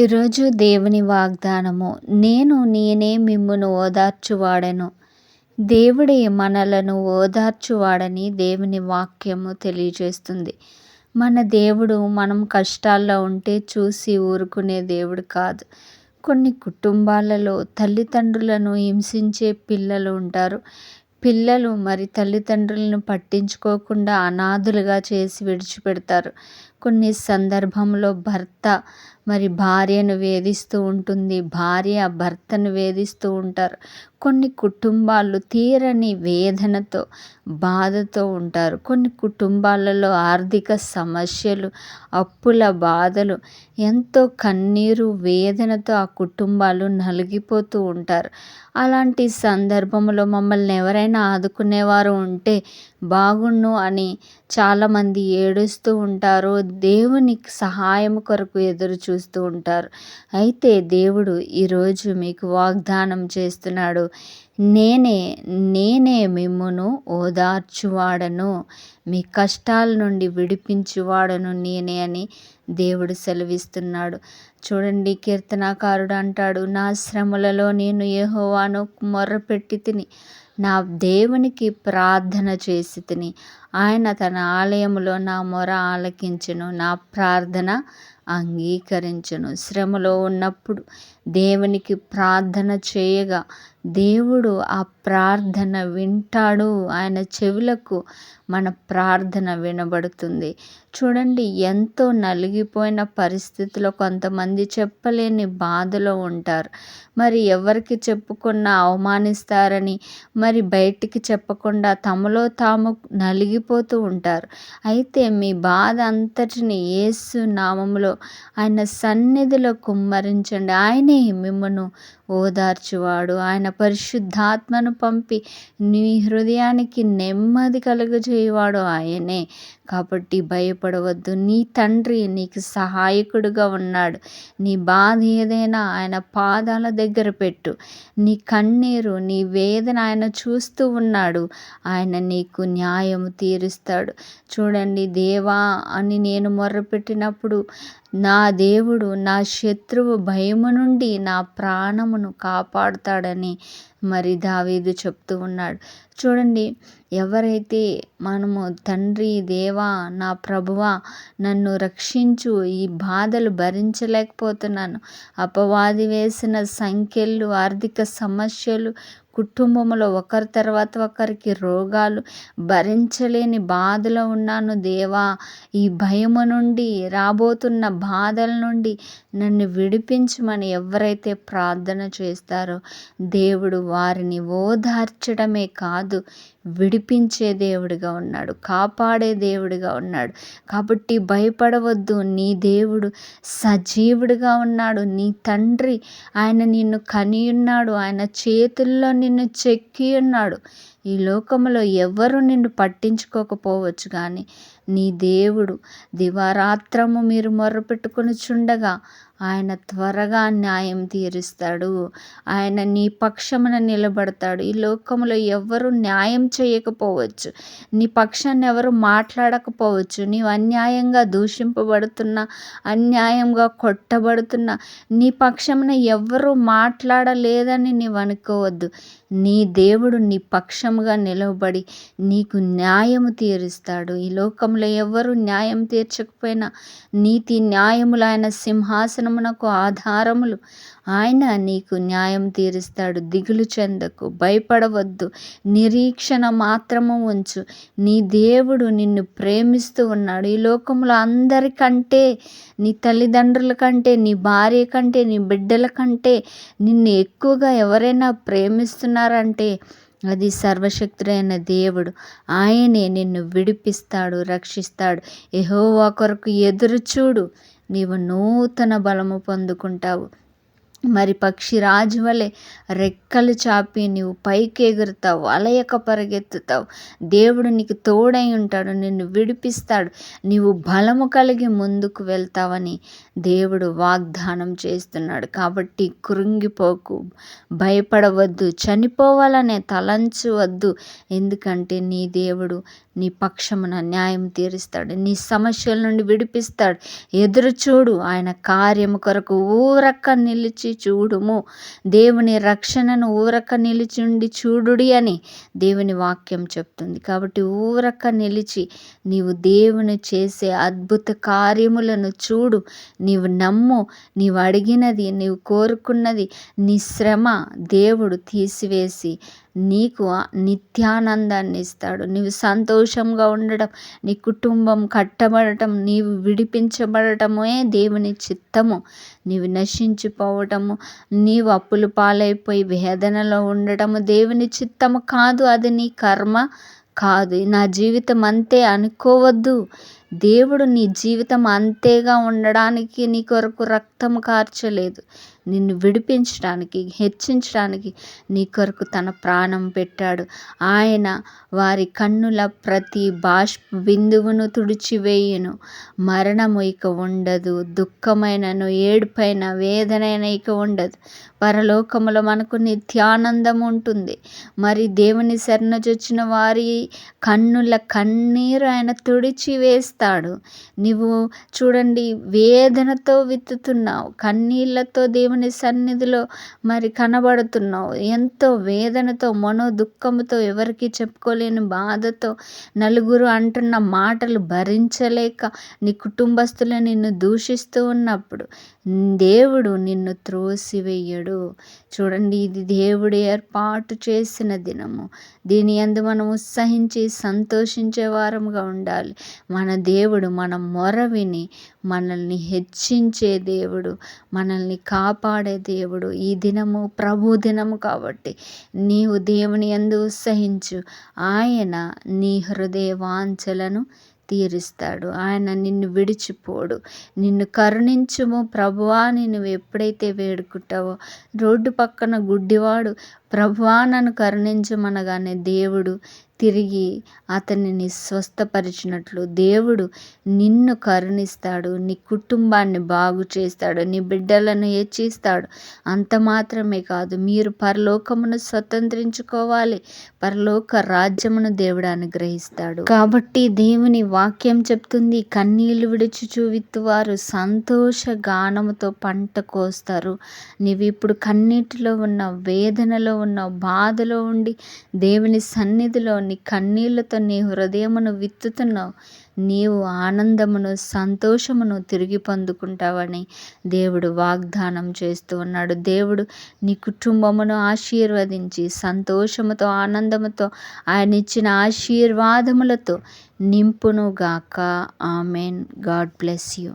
ఈరోజు దేవుని వాగ్దానము. నేను నేనే మిమ్మును ఓదార్చువాడను. దేవుడే మనలను ఓదార్చువాడని దేవుని వాక్యము తెలియజేస్తుంది. మన దేవుడు మనం కష్టాల్లో ఉంటే చూసి ఊరుకునే దేవుడు కాదు. కొన్ని కుటుంబాలలో తల్లిదండ్రులను హింసించే పిల్లలు ఉంటారు. పిల్లలు మరి తల్లిదండ్రులను పట్టించుకోకుండా అనాథులుగా చేసి విడిచిపెడతారు. కొన్ని సందర్భంలో భర్త మరి భార్యను వేధిస్తూ ఉంటుంది. భార్య భర్తను వేధిస్తూ ఉంటారు. కొన్ని కుటుంబాలు తీరని వేదనతో బాధతో ఉంటారు. కొన్ని కుటుంబాలలో ఆర్థిక సమస్యలు అప్పుల బాధలు ఎంతో కన్నీరు వేదనతో ఆ కుటుంబాలు నలిగిపోతూ ఉంటారు. అలాంటి సందర్భంలో మమ్మల్ని ఎవరైనా ఆదుకునేవారు ఉంటే బాగుండు అని చాలామంది ఏడుస్తూ ఉంటారు. దేవుని సహాయం కొరకు ఎదురు చూస్తూ ఉంటారు. అయితే దేవుడు ఈరోజు మీకు వాగ్దానం చేస్తున్నాడు. నేనే నేనే మిమ్మును ఓదార్చువాడను మీ కష్టాల నుండి విడిపించువాడను నేనే అని దేవుడు సెలవిస్తున్నాడు. చూడండి కీర్తనాకారుడు అంటాడు నా శ్రమలలో నేను ఏహోవాను మొర్రపెట్టి తిని నా దేవునికి ప్రార్థన చేసి తిని ఆయన తన ఆలయంలో నా మొర ఆలకించును నా ప్రార్థన అంగీకరించును. శ్రమలో ఉన్నప్పుడు దేవునికి ప్రార్థన చేయగా దేవుడు ఆ ప్రార్థన వింటాడు. ఆయన చెవులకు మన ప్రార్థన వినబడుతుంది. చూడండి ఎంతో నలిగిపోయిన పరిస్థితిలో కొంతమంది చెప్పలేని బాధలో ఉంటారు. మరి ఎవరికి చెప్పుకున్నా అవమానిస్తారని మరి బయటికి చెప్పకుండా తమలో తాము నలిగిపోతూ ఉంటారు. అయితే మీ బాధ అంతటిని ఏసు నామములో ఆయన సన్నిధిలో కుమ్మరించండి. ఆయనే మిమ్మను ఓదార్చువాడు. ఆయన పరిశుద్ధాత్మను పంపి నీ హృదయానికి నెమ్మది కలుగజేయవాడు ఆయనే. కాబట్టి భయపడవద్దు. నీ తండ్రి నీకు సహాయకుడుగా ఉన్నాడు. నీ బాధ ఏదైనా ఆయన పాదాల దగ్గర పెట్టు. నీ కన్నీరు నీ వేదన ఆయన చూస్తూ ఉన్నాడు. ఆయన నీకు న్యాయం తీరుస్తాడు. చూడండి దేవా అని నేను మొర్రపెట్టినప్పుడు నా దేవుడు నా శత్రువు భయము నుండి నా ప్రాణమును కాపాడుతాడని మరి దావీదు చెప్తూ ఉన్నాడు. చూడండి ఎవరైతే మనము తండ్రి దేవా నా ప్రభువా నన్ను రక్షించు ఈ బాధలు భరించలేకపోతున్నాను. అపవాది వేసిన సంఖ్యలు ఆర్థిక సమస్యలు కుటుంబంలో ఒకరి తర్వాత ఒకరికి రోగాలు భరించలేని బాధలో ఉన్నాను దేవా. ఈ భయము నుండి రాబోతున్న బాధల నుండి నన్ను విడిపించమని ఎవరైతే ప్రార్థన చేస్తారో దేవుడు వారిని ఓదార్చడమే కాదు విడిపించే దేవుడిగా ఉన్నాడు కాపాడే దేవుడిగా ఉన్నాడు. కాబట్టి భయపడవద్దు నీ దేవుడు సజీవుడిగా ఉన్నాడు నీ తండ్రి ఆయన నిన్ను కనియున్నాడు ఆయన చేతుల్లో నిన్ను చెక్కి ఉన్నాడు ఈ లోకంలో ఎవరు నిన్ను పట్టించుకోకపోవచ్చు కానీ నీ దేవుడు. దివారాత్రము మీరు మొర్రపెట్టుకొని చుండగా ఆయన త్వరగా న్యాయం తీరుస్తాడు. ఆయన నీ పక్షమున నిలబడతాడు. ఈ లోకంలో ఎవరు న్యాయం చేయకపోవచ్చు నీ పక్షాన్ని ఎవరు మాట్లాడకపోవచ్చు నీవు అన్యాయంగా దూషింపబడుతున్నా అన్యాయంగా కొట్టబడుతున్నా నీ పక్షమున ఎవరు మాట్లాడలేదని నీవు అనుకోవద్దు. నీ దేవుడు నీ పక్షముగా నిలవబడి నీకు న్యాయము తీరుస్తాడు. ఈ లోకంలో ఎవరు న్యాయం తీర్చకపోయినా నీతి న్యాయములు ఆయన సింహాసనమునకు ఆధారములు. ఆయన నీకు న్యాయం తీరుస్తాడు దిగులు చెందకు. భయపడవద్దు నిరీక్షణ మాత్రము ఉంచు. నీ దేవుడు నిన్ను ప్రేమిస్తూ ఉన్నాడు. ఈ లోకంలో అందరికంటే నీ తల్లిదండ్రుల కంటే నీ భార్య కంటే నీ బిడ్డల కంటే నిన్ను ఎక్కువగా ఎవరైనా ప్రేమిస్తున్నారంటే అది సర్వశక్తుడైన దేవుడు. ఆయనే నిన్ను విడిపిస్తాడు రక్షిస్తాడు. ఎహోవా కొరకు ఎదురుచూడు. నీవు నూతన బలము పొందుకుంటావు. మరి పక్షి రాజు వలె రెక్కలు చాపి నీవు పైకి ఎగురుతావు అలయక పరిగెత్తుతావు. దేవుడు నీకు తోడై ఉంటాడు నిన్ను విడిపిస్తాడు. నీవు బలము కలిగి ముందుకు వెళ్తావని దేవుడు వాగ్దానం చేస్తున్నాడు. కాబట్టి కృంగిపోకు భయపడవద్దు చనిపోవాలనే తలంచవద్దు. ఎందుకంటే నీ దేవుడు నీ పక్షమున న్యాయం తీరుస్తాడు నీ సమస్యల నుండి విడిపిస్తాడు. ఎదురు చూడు ఆయన కార్యము కొరకు ఊరక్క నిలిచి చూడుము. దేవుని రక్షణను ఊరక్క నిలిచిండి చూడుడి అని దేవుని వాక్యం చెప్తుంది. కాబట్టి ఊరక్క నిలిచి నీవు దేవుని చేసే అద్భుత కార్యములను చూడు. నీ నీవు నమ్ము నీవు అడిగినది నీవు కోరుకున్నది నీ శ్రమ దేవుడు తీసివేసి నీకు నిత్యానందాన్ని ఇస్తాడు. నీవు సంతోషంగా ఉండడం నీ కుటుంబం కట్టబడటం నీవు విడిపించబడటమే దేవుని చిత్తము. నీవు నశించిపోవటము నీవు అప్పులు పాలైపోయి వేదనలో ఉండటము దేవుని చిత్తము కాదు. అది నీ కర్మ కాదు. నా జీవితం అంతే అనుకోవద్దు. దేవుడు నీ జీవితం అంతేగా ఉండడానికి నీ కొరకు రక్తం కార్చలేదు. నిన్ను విడిపించడానికి హెచ్చించడానికి నీ కొరకు తన ప్రాణం పెట్టాడు. ఆయన వారి కన్నుల ప్రతి బాష్ప బిందువును తుడిచివేయును. మరణము ఇక ఉండదు దుఃఖమైనను ఏడుపైన వేదనైన ఇక ఉండదు. పరలోకములో మనకు నిత్యానందం ఉంటుంది. మరి దేవుని శరణజొచ్చిన వారి కన్నుల కన్నీరు ఆయన తుడిచి వేస్తాడు నీవు చూడండి వేదనతో విత్తుతున్నావు కన్నీళ్ళతో దేవుని సన్నిధిలో మరి కనబడుతున్నావు. ఎంతో వేదనతో మనో దుఃఖంతో ఎవరికి చెప్పుకోలేని బాధతో నలుగురు అంటున్న మాటలు భరించలేక నీ కుటుంబస్తులు నిన్ను దూషిస్తూ ఉన్నప్పుడు దేవుడు నిన్ను త్రోసివేయడు. చూడండి ఇది దేవుడు ఏర్పాటు చేసిన దినము. దీని అందు మనం ఉత్సహించి సంతోషించే వారముగా ఉండాలి. మన దేవుడు మన మొర విని మనల్ని హెచ్చించే దేవుడు మనల్ని కాపాడే దేవుడు ఈ దినము ప్రభు దినము కాబట్టి. నీవు దేవుని ఎందు ఉత్సహించు ఆయన నీ హృదయ వాంఛలను తీరుస్తాడు. ఆయన నిన్ను విడిచిపోడు. నిన్ను కరుణించుము. ప్రభువా నువ్వు ఎప్పుడైతే వేడుకుంటావో రోడ్డు పక్కన గుడ్డివాడు ప్రభువా నన్ను కరుణించమనగానే దేవుడు తిరిగి అతనిని స్వస్థపరిచినట్లు దేవుడు నిన్ను కరుణిస్తాడు నీ కుటుంబాన్ని బాగు చేస్తాడు నీ బిడ్డలను హెచ్చిస్తాడు. అంత మాత్రమే కాదు మీరు పరలోకమును స్వతంత్రించుకోవాలి. పరలోక రాజ్యమును దేవుడు అనుగ్రహిస్తాడు. కాబట్టి దేవుని వాక్యం చెప్తుంది కన్నీళ్ళు విడుచుచు విత్తువారు సంతోష గానముతో పంట కోస్తారు. నీవు ఇప్పుడు కన్నీటిలో ఉన్న వేదనలో ఉన్న బాధలో ఉండి దేవుని సన్నిధిలో నీ కన్నీళ్ళతో నీ హృదయమును విత్తుతున్నావు నీవు ఆనందమును సంతోషమును తిరిగి పొందుకుంటావని దేవుడు వాగ్దానం చేస్తూ ఉన్నాడు. దేవుడు నీ కుటుంబమును ఆశీర్వదించి సంతోషముతో ఆనందముతో ఆయన ఇచ్చిన ఆశీర్వాదములతో నింపునుగాక. ఆమెన్. God bless you.